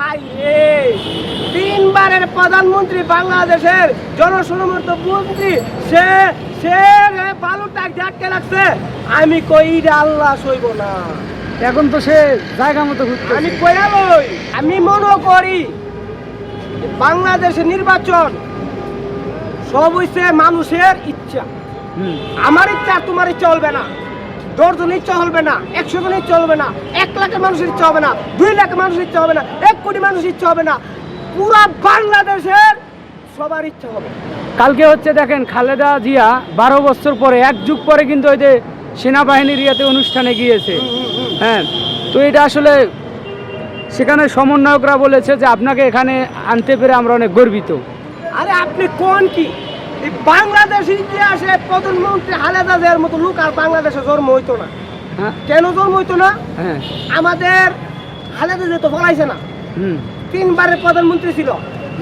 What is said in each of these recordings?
High তিনবারের প্রধানমন্ত্রী বাংলাদেশের জনসমর্থ মন্ত্রী সে সে রে বালুটা আটকে রাখছে। আমি কই আল্লাহ সইব না। এখন তো সে জায়গা মতো ঘুরতে আমি কইয়া লই আমি মনে করি বাংলাদেশের নির্বাচন সব হইছে মানুষের ইচ্ছা। আমার ইচ্ছা তোমার ইচ্ছা হবে না। দশ জন ইচ্ছা হবে না একশো জন ইচ্ছা হবে না এক লাখের মানুষের ইচ্ছা হবে না দুই লাখ মানুষের ইচ্ছা হবে না এক কোটি মানুষের ইচ্ছা হবে না পুরা বাংলাদেশের সবার ইচ্ছা হবে। কালকে হচ্ছে দেখেন খালেদা জিয়া বারো বছর পরে এক যুগ পরে কিন্তু ওই যে সেনাবাহিনীর ইয়াতে অনুষ্ঠানে গিয়েছে। হ্যাঁ তো এটা আসলে সেখানে সমন্বয়করা বলেছে যে আপনাকে এখানে আনতে পেরে আমরা অনেক গর্বিত। আরে আপনি কোন কি? এই বাংলাদেশের ইতিহাসে প্রধানমন্ত্রী খালেদা জিয়ার মতো লোক আর বাংলাদেশে জন্ম হইতো না। হ্যাঁ। কেন জন্ম হইতো না? হ্যাঁ। আমাদের খালেদা জিয়া তো পলাইছে না। হুম। তিনবারের প্রধানমন্ত্রী ছিল।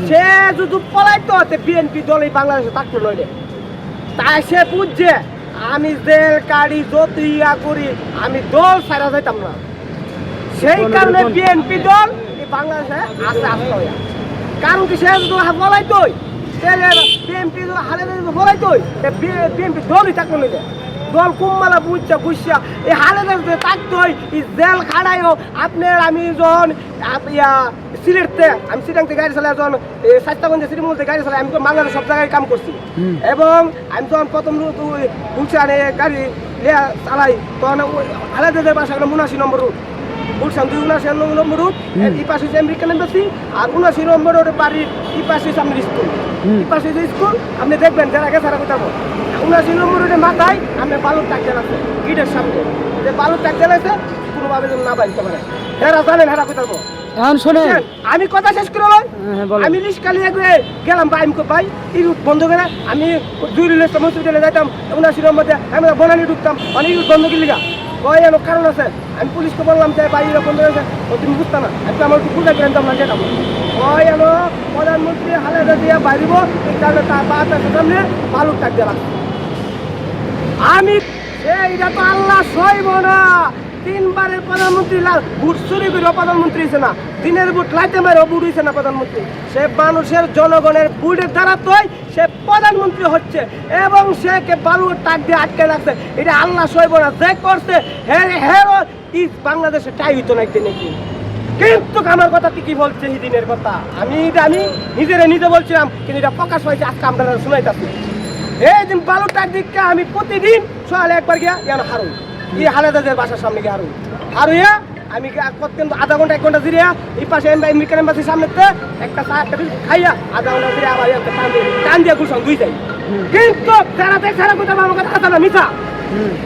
সে যদি পলাইতো বিএনপি দল এই বাংলাদেশে থাকতো নইলে। তাই সে বুঝছে আমি জেল কাড়ি যত ইয়া করি আমি দল ছাড়া যাইতাম না। সেই কারণে বিএনপি দল এই বাংলাদেশে আসতে আসতে কারণ কি সে যদি বলাইতোই বিএনপি হালে বলাইতোই বিএনপি দলই দল কুম্মালা বুঝছা বুঝছা এই হালে থাকতোই এই জেল খাড়াইও আপনার আমি যখন ইয়া সিলেটতে আমি সিটাংতে গাড়ি চালাই যখন স্বাস্থ্যগঞ্জে শ্রীমঙ্গলতে গাড়ি চালাই আমি তো বাংলাদেশ সব জায়গায় কাম করছি। এবং আমি যখন প্রথম গুলশানে গাড়ি চালাই তখন আলাদা বাসা উনাশি নম্বর রুট গুলশান দুই উনাশি নম্বর রুট হুম। এই পাশে হচ্ছে আমেরিকান এম্বাসি আর উনাশি নম্বর বাড়ির আপনার স্কুল। যে স্কুল আপনি দেখবেন যারা তারা কোথাও উনাশি নম্বর মাথায় আপনি বালুর টাক জ্বালাচ্ছে গিটের সামনে যে বালুর টাক জ্বালাইছে কোনোভাবে যেন না বাড়িতে পারে হেরা জানেন হেরা কোথাও এখন শোনেন আমি কথা শেষ করে। আমি লিস্কালি গেলাম ভাই আমি ভাই এই রুট বন্ধ করে আমি দুই রিলের হসপিটালে যাইতাম উনাশি নম্বরে আমি বনানি ঢুকতাম। অনেক রুট বন্ধ করলি গা। কয় এনো কারণ আছে, আমি পুলিশকে বললাম যে এটা বন্ধ হয়েছে। ও তুমি বুঝতে না, আমি আমার একটু বুঝাই পেলাম না যেতাম কয় এনো প্রধানমন্ত্রী হালেদা দিয়ে বাইরিব, এই কারণে তার বাতার সামনে বালুর টাক। আমি এইটা তো আল্লাহ সইব না। তিনবারের প্রধানমন্ত্রী লাল বুট চুরি করে প্রধানমন্ত্রী হয়েছে না। দিনের বুট লাইতে মারে হয়েছে না প্রধানমন্ত্রী। সে মানুষের জনগণের বুটের দ্বারা তোই সে প্রধানমন্ত্রী হচ্ছে এবং সে কে বালুর টাক দিয়ে আটকে রাখছে। এটা আল্লাহ সইব না যে করছে হ্যাঁ হ্যাঁ ইস বাংলাদেশে টাই হইতো না একদিন একদিন কিন্তু আমার কথা ঠিকই বলছে এই দিনের কথা। আমি আমি নিজেরে নিজে বলছিলাম, কিন্তু এটা প্রকাশ হয়েছে, আজকে আপনারা শুনাইতাছি। এই দিন বারোটার দিককে আমি প্রতিদিন সকালে একবার গিয়া ইয়ান হারুন। ই হালেদাদের বাসার সামনে গিয়ে হারুন। হারুইয়া আমি কতক্ষণ আধা ঘণ্টা এক ঘণ্টা জিরিয়া? এই পাশে আমেরিকান এম্বাসির সামনে একটা চা একটা খাইয়া আধা ঘণ্টা জিরিয়া আবার টান দিয়ে টান দিয়ে দুই যাই কিন্তু যারা দেখ সারা কোথাও আমার কথা না মিথা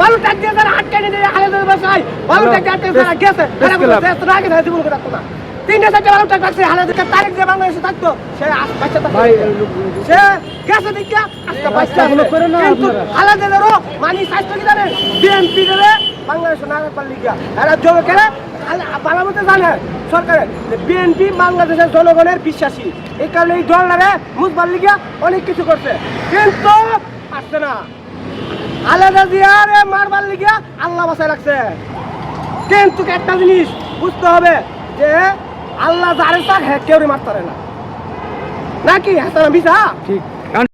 ভালো টাক দিয়ে যারা আটকে নিয়ে হালেদাদের বাসায় ভালো টাক দিয়ে আটকে যারা গেছে তারা কোনো দেশ তো আগে জীবন করে না তিনটে চারটে ভালো টাক রাখছে হালেদাদের তারিখ যে বাংলাদেশে থাকতো সে বাচ্চা সে গেছে দেখিয়া আজকে বাচ্চা করে না কিন্তু আপনারা। আলাদাদেরও মানি স্বাস্থ্য কি জানেন? বিএনপি রে না পারলি গিয়া। এরা মতো জানে সরকারের বিএনপি বাংলাদেশের জনগণের বিশ্বাসী। এই কারণে এই দলটারে মুজবার লিগিয়া অনেক কিছু করছে। কিন্তু আসছে না। আলাদা দিয়ারে মারবার লিগিয়া আল্লাহ বাসায় রাখছে। কিন্তু একটা জিনিস বুঝতে হবে যে আল্লাহ যারে চাক হ্যাঁ কেউ মারতে পারে না। নাকি হাসানা বিছা ঠিক।